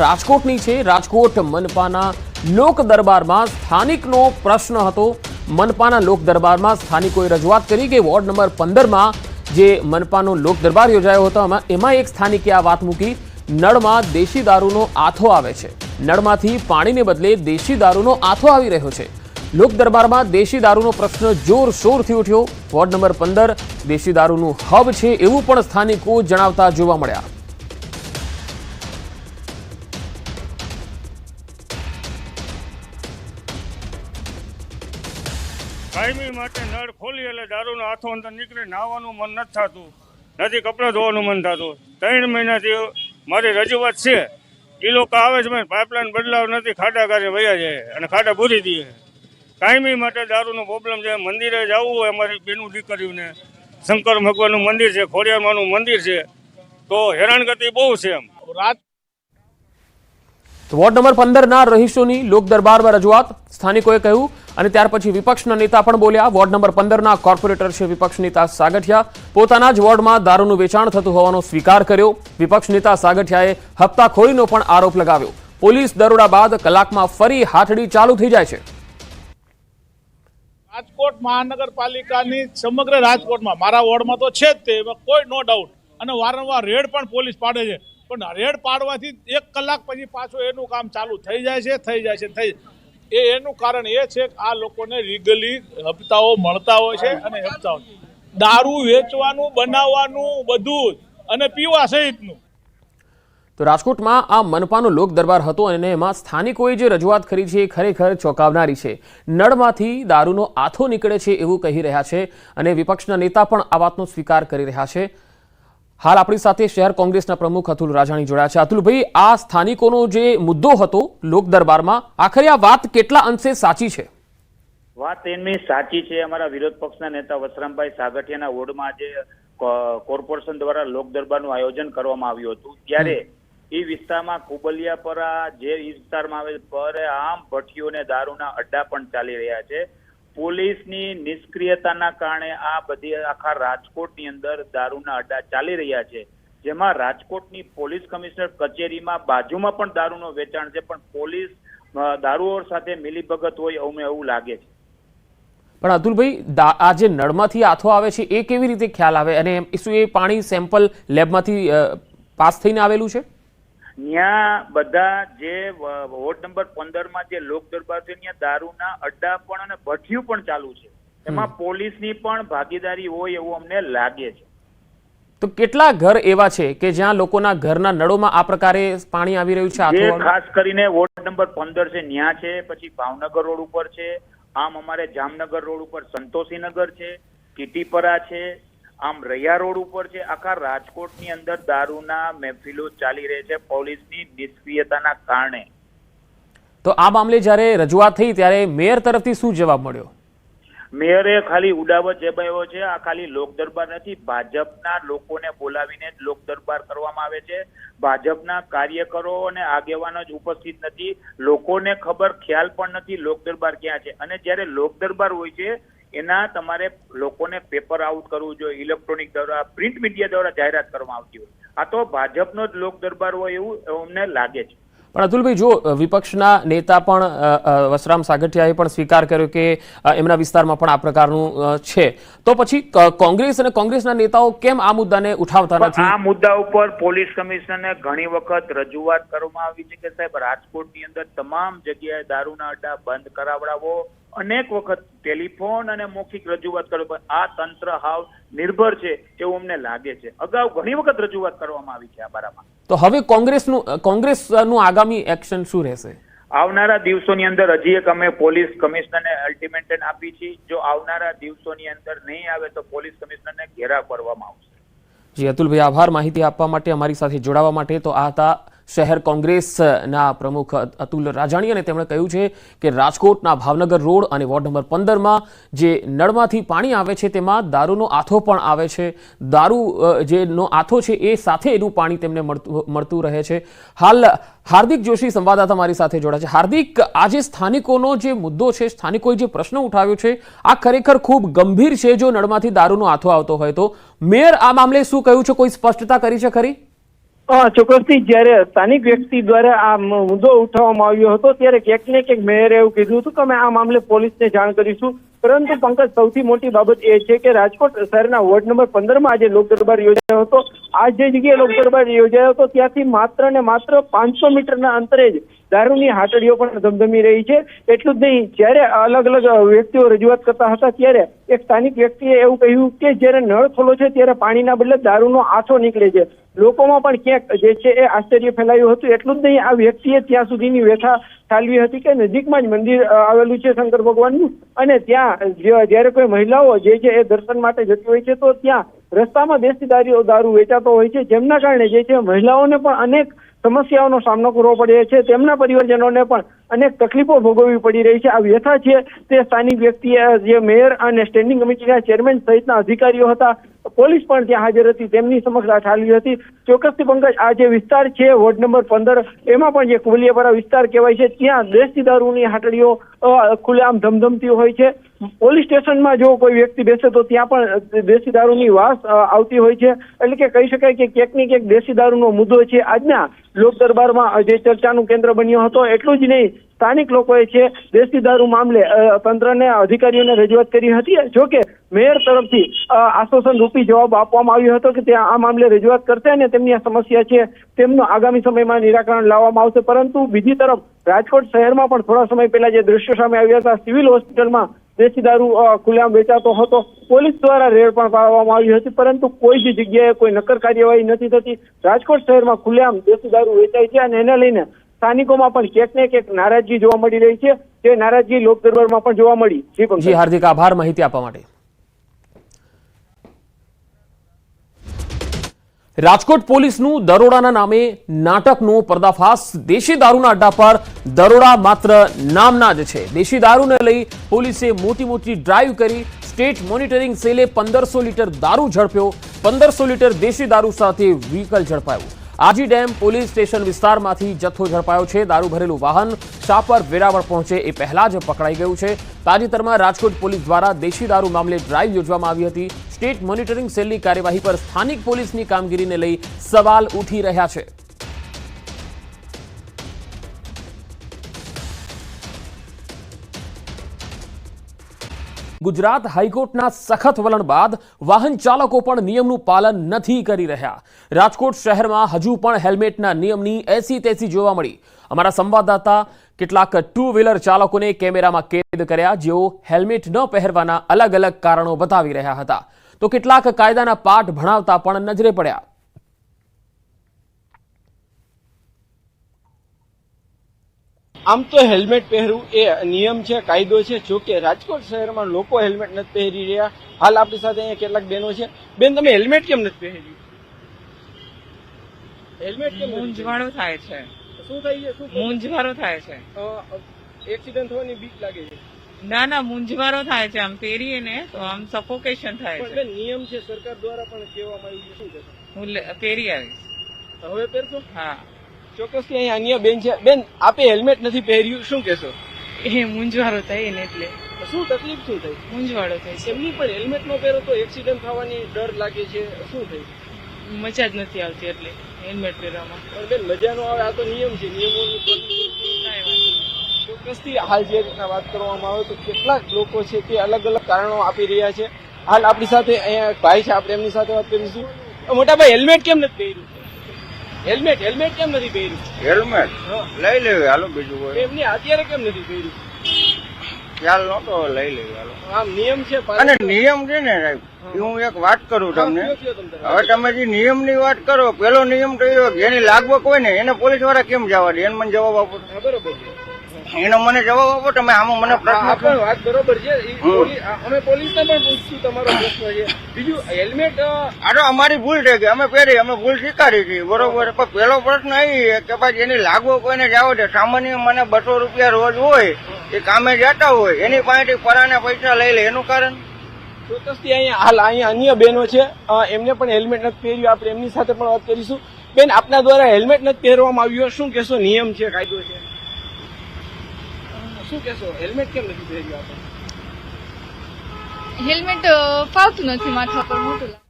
રાજકોટની છે. રાજકોટ મનપાના લોક દરબારમાં સ્થાનિકનો પ્રશ્ન હતો. મનપાના લોક દરબારમાં સ્થાનિકોએ રજૂઆત કરી કે વોર્ડ નંબર પંદરમાં જે મનપાનો લોક દરબાર યોજાયો હતો એમાં એક સ્થાનિકે આ વાત મૂકી. નળમાં દેશી દારૂનો આથો આવે છે. નળમાંથી પાણીને બદલે દેશી દારૂનો આથો આવી રહ્યો છે. લોક દરબારમાં દેશી દારૂનો પ્રશ્ન જોરશોરથી ઉઠ્યો. વોર્ડ નંબર પંદર, દેશી દારૂનું હબ છે એવું પણ સ્થાનિકો જણાવતા જોવા મળ્યા. માટે નળ ખોલી એટલે દારૂનો હાથો અંદર નીકળે, નાહવાનું મન નથી થતું. નથી, કપડાં ધોવાનું મન થતું. ત્રણ મહિનાથી મારી રજૂઆત છે. એ લોકો આવે છે પાઇપલાઇન બદલાવ નથી, ખાડા કાઢે વયા જાય અને ખાડા ભૂરી દઈએ કાયમી માટે દારૂનો પ્રોબ્લેમ છે. મંદિરે જવું હોય અમારી બેનું દીકરીઓને. શંકર ભગવાનનું મંદિર છે, ખોડિયારમાંનું મંદિર છે. તો હેરાનગતિ બહુ છે એમ. રાત વોર્ડ નંબર પંદરના રહીશોની લોક દરબારમાં રજૂઆત. સ્થાનિકોએ કહ્યું અને ત્યાર પછી વિપક્ષના નેતા પણ બોલ્યા. વોર્ડ નંબર પંદરના કોર્પોરેટર છે વિપક્ષ નેતા સાગઠિયા. પોતાના જ વોર્ડમાં દારૂનું વેચાણ થતું હોવાનો સ્વીકાર કર્યો. વિપક્ષ નેતા સાગઠિયાએ હપ્તાખોરીનો પણ આરોપ લગાવ્યો. પોલીસ દરોડા બાદ કલાકમાં ફરી હાથડી ચાલુ થઈ જાય છે. રાજકોટ મહાનગરપાલિકાની સમગ્ર રાજકોટમાં, મારા વોર્ડમાં તો છે જ તે કોઈ નો ડાઉટ અને વારંવાર રેડ પણ પોલીસ પાડે છે. પણ રેડ પાડવાથી એક કલાક પછી પાછું એનું કામ ચાલુ થઈ જાય છે, થઈ જાય છે, થઈ એ એનું કારણ એ છે કે આ લોકોને લીગલી હપ્તાઓ મળતા હોય છે અને હપ્તાઓ. દારૂ વેચવાનું, બનાવવાનું, બધું અને પીવા સહિતનું. તો રાજકોટમાં આ મનપાનો લોક દરબાર હતો અને એમાં સ્થાનિકોએ જે રજૂઆત કરી છે એ ખરેખર ચોંકાવનારી છે. નળમાંથી દારૂનો આથો નીકળે છે એવું કહી રહ્યા છે અને વિપક્ષના નેતા પણ આ વાતનો સ્વીકાર કરી રહ્યા છે. હાલ આપણી સાથે શહેર કોંગ્રેસના પ્રમુખ અતુલ રાજાણી જોડાયા છે. અતુલભાઈ આ સ્થાનિકોનો જે મુદ્દો હતો લોક દરબારમાં આખરે આ વાત કેટલા અંશે સાચી છે? વાત એમની સાચી છે. અમારા વિરોધ પક્ષના નેતા વસરામભાઈ સાગઠિયાના વોર્ડમાં આજે કોર્પોરેશન દ્વારા લોક દરબારનું આયોજન કરવામાં આવ્યું હતું. ત્યારે એ વિસ્તારમાં કુબલિયાપરા જે વિસ્તારમાં આવે પર આમ ભઠ્ઠીઓને દારૂના અડ્ડા પણ ચાલી રહ્યા છે. પોલીસની નિષ્ક્રિયતાના કારણે આ બધી આખા રાજકોટની અંદર દારૂના અડ્ડા ચાલી રહ્યા છે. જેમાં રાજકોટની પોલીસ કમિશનર કચેરીમાં બાજુમાં પણ દારૂનો વેચાણ છે, પણ પોલીસ દારૂઓ સાથે મિલીભગત હોય એવું એવું લાગે છે. પણ અતુલભાઈ આ જે નળમાંથી આથો આવે છે, એ કેવી રીતે ખ્યાલ આવે? અને શું એ પાણી સેમ્પલ લેબમાંથી પાસ થઈને આવેલું છે? ત્યાં બધા જે વોર્ડ નંબર પંદરમાં જે લોક દરબાર છે ત્યાં દારૂના અડ્ડા પણ અને ભઠિયું પણ ચાલુ છે. એમાં પોલીસની પણ ભાગીદારી હોય એવું અમને લાગે છે. તો કેટલા ઘર એવા છે કે જ્યાં લોકોના ઘરના નળોમાં આ પ્રકારે પાણી આવી રહ્યું છે જે ખાસ કરીને વોર્ડ નંબર પંદર છે ન્યા છે પછી ભાવનગર રોડ ઉપર છે આમ અમારે જામનગર રોડ ઉપર સંતોષીનગર છે કીટીપરા છે આમ રૈયા રોડ ઉપર છે આખા રાજકોટની અંદર દારૂના મહેફિલો ચાલી રહી છે પોલીસની નિષ્ક્રિયતાના કારણે. તો આ મામલે જ્યારે રજૂઆત થઈ ત્યારે મેયર તરફથી શું જવાબ મળ્યો? મેયરે ખાલી ઉડાવત જબાવ્યો છે આ ખાલી લોક દરબાર નથી ભાજપના લોકોને બોલાવીને જ લોક દરબાર કરવામાં આવે છે. ભાજપના કાર્યકરો અને આગેવાનો જ ઉપસ્થિત નથી. લોકોને ખબર ખ્યાલ પણ નથી લોક દરબાર ક્યાં છે. અને જ્યારે લોક દરબાર હોય છે એના તમારે લોકોને પેપર આઉટ કરવું જોઈએ ઇલેક્ટ્રોનિક દ્વારા પ્રિન્ટ મીડિયા દ્વારા જાહેરાત કરવામાં આવતી હોય. આ તો ભાજપનો જ લોક દરબાર હોય એવું અમને લાગે છે. પણ અતુલભાઈ જો વિપક્ષના નેતા પણ વસરામ સાગઠિયાએ પણ સ્વીકાર કર્યો કે એમના વિસ્તારમાં પણ આ પ્રકારનું છે. તો પછી કોંગ્રેસ અને કોંગ્રેસના નેતાઓ કેમ આ મુદ્દાને ઉઠાવતા નથી? આ મુદ્દા ઉપર પોલીસ કમિશનરને ઘણી વખત રજૂઆત કરવામાં આવી છે કે સાહેબ રાજકોટની અંદર તમામ જગ્યાએ દારૂના અડ્ડા બંધ કરાવડાવો અનેક વખત ટેલિફોન અને મૌખિક રજૂઆત કરો પણ આ તંત્ર હાવ નિર્ભર છે એવું અમને લાગે છે. અગાઉ ઘણી વખત રજૂઆત કરવામાં આવી છે આ બારામાં. તો હવે કોંગ્રેસનું કોંગ્રેસનું આગામી એક્શન શું રહેશે? આવનારા દિવસોની અંદર હજી એક અમે પોલીસ કમિશનરને અલ્ટિમેટમ આપી છે. જો આવનારા દિવસોની અંદર નહીં આવે તો પોલીસ કમિશનરને ઘેરાવ કરવામાં આવશે. જી અતુલભાઈ આભાર. માહિતી આપવા માટે અમારી સાથે જોડાવા માટે તો આ હતા શહેર કોંગ્રેસના પ્રમુખ અતુલ રાજાણી અને તેમણે કહ્યું છે કે રાજકોટના ભાવનગર રોડ અને વોર્ડ નંબર પંદરમાં જે નળમાંથી પાણી આવે છે તેમાં દારૂનો આથો પણ આવે છે. દારૂ જેનો આથો છે એ સાથે એનું પાણી તેમને મળતું રહે છે. હાલ હાર્દિક જોશી સંવાદદાતા મારી સાથે જોડા છે. હાર્દિક, આજે સ્થાનિકોનો જે મુદ્દો છે, સ્થાનિકોએ જે પ્રશ્ન ઉઠાવ્યો છે, આ ખરેખર ખૂબ ગંભીર છે જો નળમાંથી દારૂનો આથો આવતો હોય તો. મેયર, આ મામલે શું કહ્યું છે? કોઈ સ્પષ્ટતા કરી છે ખરી? ચોક્કસથી. જ્યારે સ્થાનિક વ્યક્તિ દ્વારા આ મુદ્દો ઉઠાવવામાં આવ્યો હતો, ત્યારે ક્યાંક ને ક્યાંક મેયરે એવું કીધું હતું કે, અમે આ મામલે પોલીસને જાણ કરીશું. પરંતુ પંકજ, સૌથી મોટી બાબત એ છે કે, રાજકોટ શહેરના વોર્ડ નંબર પંદરમાં આજે લોક દરબાર યોજાયો હતો. આ જે જગ્યાએ લોક દરબાર યોજાયો હતો, ત્યાંથી માત્ર ને માત્ર પાંચસો મીટરના અંતરે જ દારૂની હાટડીઓ પણ ધમધમી રહી છે. એટલું જ નહીં, જ્યારે અલગ અલગ વ્યક્તિઓ રજૂઆત કરતા હતા, ત્યારે એક સ્થાનિક વ્યક્તિએ એવું કહ્યું કે જ્યારે નળ ખોલો છે, ત્યારે પાણીના બદલે દારૂનો આથો નીકળે છે. લોકોમાં પણ ક્યાંક જે છે એ આશ્ચર્ય ફેલાયું હતું. એટલું જ નહીં, આ વ્યક્તિએ ત્યાં સુધીની વ્યથા ઠાલવી હતી કે નજીકમાં જ મંદિર આવેલું છે શંકર ભગવાનનું. અને ત્યાં જ્યારે કોઈ મહિલાઓ જે છે એ દર્શન માટે જતી હોય છે, તો ત્યાં રસ્તામાં દેશી દારૂ દારૂ વેચાતો હોય છે. જેમના કારણે જે છે મહિલાઓને પણ અનેક સમસ્યાઓનો સામનો કરવો પડે છે. તેમના પરિવારજનોને પણ અનેક તકલીફો ભોગવવી પડી રહી છે. આ વ્યથા છે તે સ્થાનિક વ્યક્તિએ જે મેયર અને સ્ટેન્ડિંગ કમિટીના ચેરમેન સહિતના અધિકારીઓ હતા, પોલીસ પણ ત્યાં હાજર હતી. તેમની સમક્ષ આ ઠાલવી હતી. ચોક્કસથી પંકજ, આ જે વિસ્તાર છે, વોર્ડ નંબર પંદર, એમાં પણ જે કુલિયાપરા વિસ્તાર કહેવાય છે, ત્યાં દેશી દારૂની હાટડીઓ ખુલ્લેઆમ ધમધમતી હોય છે. પોલીસ સ્ટેશનમાં જો કોઈ વ્યક્તિ બેસે તો ત્યાં પણ દેશી દારૂની વાસ આવતી હોય છે. એટલે કે કહી શકાય કે ક્યાંક ને ક્યાંક દેશી દારૂનો મુદ્દો છે. આજના લોક દરબારમાં જે ચર્ચાનું કેન્દ્ર બન્યો હતો, એટલું જ નહીં. સ્થાનિક લોકોએ છે, દેશી દારૂ મામલે તંત્રને, અધિકારીઓને રજૂઆત કરી હતી. જો કે, મેયર તરફથી આશ્વાસન રૂપી જવાબ આપવામાં આવ્યો હતો કે ત્યાં આ મામલે રજૂઆત કરશે અને તેમની આ સમસ્યા છે, તેમનું આગામી સમયમાં નિરાકરણ લાવવામાં આવશે. પરંતુ બીજી તરફ, રાજકોટ શહેરમાં પણ થોડા સમય પહેલા જે દ્રશ્યો સામે આવ્યા હતા, સિવિલ હોસ્પિટલમાં દેશી દારૂ અ, ખુલ્લેઆમ વેચાતો હતો. પોલીસ દ્વારા રેડ પણ પાડવામાં આવી હતી પરંતુ કોઈ જ જગ્યાએ કોઈ નક્કર કાર્યવાહી નથી થતી. રાજકોટ શહેરમાં ખુલ્લેઆમ દેશી દારૂ વેચાય છે અને એને લઈને સ્થાનિકોમાં પણ ક્યાંક ને ક્યાંક નારાજગી જોવા મળી રહી છે. તે નારાજગી લોક દરબારમાં પણ જોવા મળી. હાર્દિક આભાર માહિતી આપવા માટે. રાજકોટ પોલીસનું દરોડાના નામે નાટકનો પર્દાફાશ. દેશી દારૂના અડ્ડા પર દરોડા માત્ર નામના જ છે. દેશી દારૂને લઈ પોલીસે મોટી મોટી ડ્રાઈવ કરી. સ્ટેટ મોનિટરિંગ સેલે પંદરસો લીટર દારૂ ઝડપ્યો. પંદરસો લીટર દેશી દારૂ સાથે વ્હીકલ ઝડપાયું. આજી ડેમ પોલીસ સ્ટેશન વિસ્તારમાંથી જથ્થો ઝડપાયો છે. દારૂ ભરેલું વાહન શાપર વેરાવળ પહોંચે એ પહેલા જ પકડાઈ ગયું છે. તાજેતરમાં રાજકોટ પોલીસ દ્વારા દેશી દારૂ મામલે ડ્રાઈવ યોજવામાં આવી હતી. સ્ટેટ મોનિટરિંગ સેલની કાર્યવાહી પર સ્થાનિક પોલીસની કામગીરીને લઈ સવાલ ઉઠી રહ્યા છે. ગુજરાત હાઈકોર્ટના સખત વલણ બાદ વાહન ચાલકો પણ નિયમનું પાલન નથી કરી રહ્યા. રાજકોટ શહેરમાં હજુ પણ હેલ્મેટના નિયમની એસી તેસી જોવા મળી. અમારા સંવાદદાતા કેટલાક ટુ વ્હીલર ચાલકોને કેમેરામાં કેદ કર્યા, જેઓ હેલ્મેટ ન પહેરવાના અલગ અલગ કારણો બતાવી રહ્યા હતા. તો કેટલાક કાયદાના પાઠ ભણાવતા પણ નજરે પડ્યા. આમ તો હેલ્મેટ પહેરવું એ નિયમ છે કાયદો છે. જો કે રાજકોટ શહેરમાં લોકો હેલ્મેટ નથી પહેરી રહ્યા. હાલ આપણી સાથે અહીંયા કેટલાક બહેનો છે. બેન તમે હેલ્મેટ કેમ નથી પહેર્યું? હેલ્મેટ કેમ નથી થાય છે. શું થઈ છે? શું મૂંઝવણો થાય છે. એક્સિડન્ટ થવાની બીક લાગે છે. ના ના મૂંઝવણો થાય છે. આમ પહેરીએ ને તો આમ સફોકેશન થાય છે. નિયમ છે. સરકાર દ્વારા પણ કહેવામાં આવ્યું છે. શું હું પહેરી આવીશ. હવે પહેરશો? હા. ચોક્કસથી અહીંયા અન્ય બેન છે. બેન આપે હેલ્મેટ નથી પહેર્યું શું કહેશો? એ મૂંઝવારો થાય ને એટલે. શું તકલીફ શું થઈ? મૂંઝવાળો થાય છે. એમની પણ હેલ્મેટ નો પહેરો તો એક્સિડન્ટ થવાની ડર લાગે છે. શું થયું મજા જ નથી આવતી એટલે હેલ્મેટ પહેરવામાં. પણ બેન મજા નો આવે આ તો નિયમ છે. નિયમોનું નહીં. ચોક્કસથી હાલ જે રીતના વાત કરવામાં આવે તો કેટલાક લોકો છે તે અલગ અલગ કારણો આપી રહ્યા છે. હાલ આપણી સાથે અહીંયા ભાઈ છે. આપણે એમની સાથે વાત કરીશું. મોટા ભાઈ હેલ્મેટ કેમ નથી પહેર્યું? હેલ્મેટ હેલ્મેટ કેમ નથી પહેર્યું? હેલ્મેટ લઈ લેવી હાલો બીજું કોઈ. એમની અત્યારે કેમ નથી પહેર્યું? ખ્યાલ નતો લઈ લેવી હાલો. આમ નિયમ છે અને નિયમ છે ને સાહેબ હું. એક વાત કરું તમને. હવે તમે જે નિયમની વાત કરો પેલો નિયમ તો એવો જેની લાગવક હોય ને એને પોલીસવાળા કેમ જવા દે? એને મને જવાબ આપો. બરોબર એનો મને જવાબ આપો તમે આમાં મને પ્રશ્ન વાત બરોબર છે. અમે પોલીસને પણ પૂછશું તમારો પ્રશ્ન છે. બીજું હેલ્મેટ અરે અમારી ભૂલ છે કે અમે પહેરી અમે ભૂલ સ્વીકારી છે. બરોબર. પણ પેલો પ્રશ્ન એ કે ભાઈ એની લાગવો કોઈને જાવ છે સામાન્ય મને બસો રૂપિયા રોજ હોય એ કામે જતા હોય એની પાસેથી પરાને પૈસા લઈ લે. એનું કારણ? ચોક્કસથી અહીંયા હાલ અહીંયા અન્ય બહેનો છે. એમને પણ હેલ્મેટ નથી પહેર્યું. આપણે એમની સાથે પણ વાત કરીશું. બેન આપના દ્વારા હેલ્મેટ નથી પહેરવામાં આવ્યું. શું કહેશો? નિયમ છે કાયદો છે. શું કહેશો? હેલ્મેટ કેમ નથી પહેર્યું આપણે? હેલ્મેટ ફાવતું નથી માથા પર મોટું